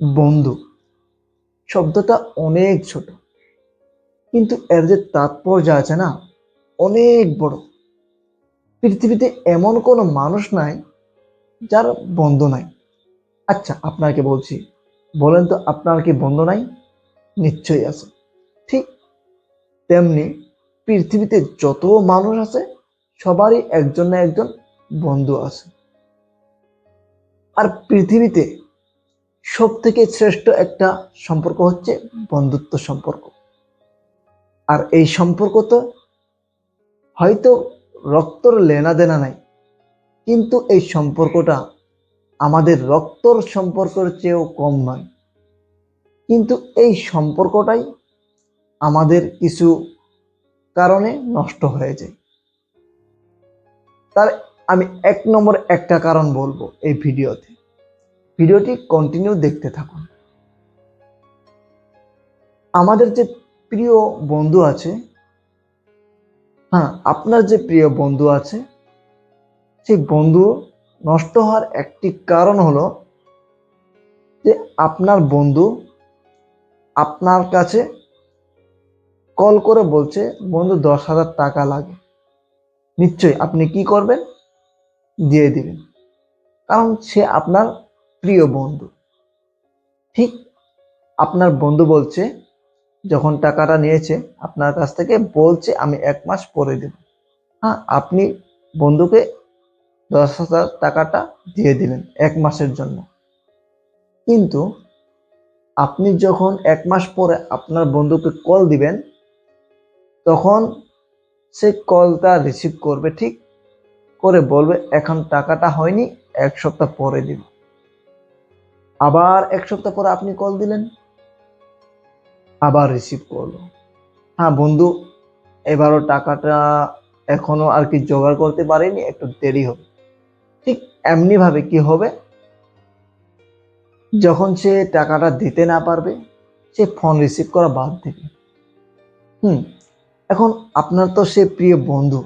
বন্ধু। শব্দটা অনেক ছোট, কিন্তু এর যে তাৎপর্য আছে না, অনেক বড়। পৃথিবীতে এমন কোনো মানুষ নাই যার বন্ধু নাই। আচ্ছা আপনাকে বলছি, বলেন তো আপনার কি বন্ধু নাই? নিশ্চয়ই আছে। ঠিক তেমনি পৃথিবীতে যত মানুষ আছে, সবারই একজন না একজন বন্ধু আছে। আর পৃথিবীতে সব থেকে শ্রেষ্ঠ একটা সম্পর্ক হচ্ছে বন্ধুত্ব সম্পর্ক। আর এই সম্পর্ক তো হয়তো রক্তর লেনা দেনা নাই, কিন্তু এই সম্পর্কটা আমাদের রক্তর সম্পর্কের চেয়েও কম নয়। কিন্তু এই সম্পর্কটাই আমাদের কিছু কারণে নষ্ট হয়ে যায়। তার আমি এক নম্বর একটা কারণ বলব এই ভিডিওতে। ভিডিওটি কন্টিনিউ দেখতে থাকুন। আমাদের যে প্রিয় বন্ধু আছে হ্যাঁ আপনার যে প্রিয় বন্ধু আছে, সেই বন্ধু নষ্ট হওয়ার একটি কারণ হলো যে আপনার বন্ধু আপনার কাছে কল করে বলছে, বন্ধু, দশ হাজার টাকা লাগে। নিশ্চয়ই আপনি কি করবেন? দিয়ে দিবেন। কারণ সে আপনার প্রিয় বন্ধু। ঠিক আপনার বন্ধু বলছে, যখন টাকাটা নিয়েছে, আপনার কাছ থেকে বলছে, আমি এক মাস পরে দেব। হ্যাঁ আপনি বন্ধুকে দশ হাজার টাকাটা দিয়ে দিলেন এক মাসের জন্য। কিন্তু আপনি যখন এক মাস পরে আপনার বন্ধুকে কল দিবেন, তখন সে কলটা রিসিভ করবে, ঠিক? করে বলবে, এখন টাকাটা হয়নি, এক সপ্তাহ পরে দিব। আবার এক সপ্তাহ পরে আপনি কল দিলেন? আবার রিসিভ করল। হ্যাঁ বন্ধু, এবারও টাকাটা এখনও আর কি জোগাড় করতে পারিনি, একটু দেরি হবে। ঠিক এমনি ভাবে কি হবে? যখন সে টাকাটা দিতে না পারবে, সে ফোন রিসিভ করা বাদ দেবে। হুম, এখন আপনার তো সে প্রিয় বন্ধু।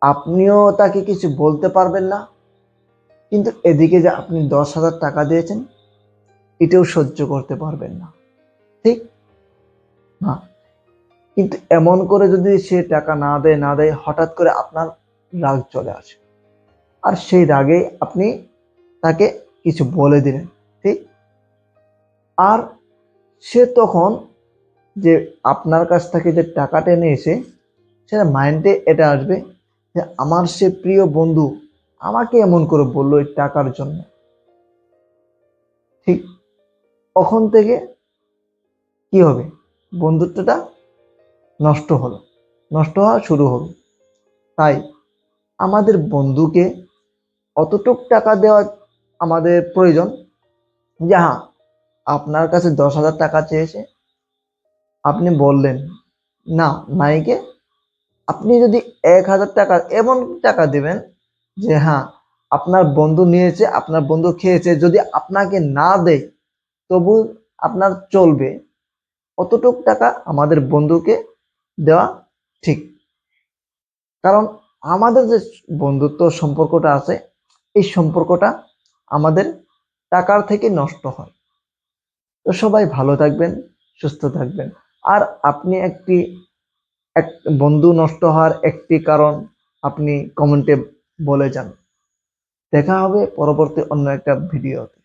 আপনিও তাকে কিছু বলতে পারবেন না? কিন্তু এদিকে যে আপনি দশ হাজার টাকা দিয়েছেন, এটাও সহ্য করতে পারবেন না। ঠিক? না। কিন্তু এমন করে যদি সে টাকা না দেয় না দেয়, হঠাৎ করে আপনার রাগ চলে আসে। আর সেই রাগে আপনি তাকে কিছু বলে দিলেন। ঠিক? আর সে তখন যে আপনার কাছ থেকে যে টাকাটা নিয়েছে, সেটা মাইন্ডে এটা আসবে যে, আমার সে প্রিয় বন্ধু আমাকে এমন করে বলল এই টাকার জন্য। ঠিক তখন থেকে কি হবে? বন্ধুত্বটা নষ্ট হলো। নষ্ট হওয়া শুরু হলো। তাই আমাদের বন্ধুকে অতটুক টাকা দেওয়া আমাদের প্রয়োজন যে হ্যাঁ আপনার কাছে দশ হাজার টাকা চেয়েছে। আপনি বললেন, না নাইকে আপনি যদি এক হাজার টাকা, এমন টাকা দিবেন যে হ্যাঁ আপনার বন্ধু নিয়েছে, আপনার বন্ধু খেয়েছে, যদি আপনাকে না দেয়, তবু আপনার চলবে। অতটুক টাকা আমাদের বন্ধুকে দেওয়া ঠিক। কারণ আমাদের যে বন্ধুত্ব সম্পর্কটা আছে, এই সম্পর্কটা আমাদের টাকার থেকে নষ্ট হয়। তো সবাই ভালো থাকবেন, সুস্থ থাকবেন। আর আপনি একটি, এক বন্ধু নষ্ট হওয়ার একটি কারণ আপনি কমেন্টে বলে যান। দেখা হবে পরবর্তী অন্য একটা ভিডিওতে।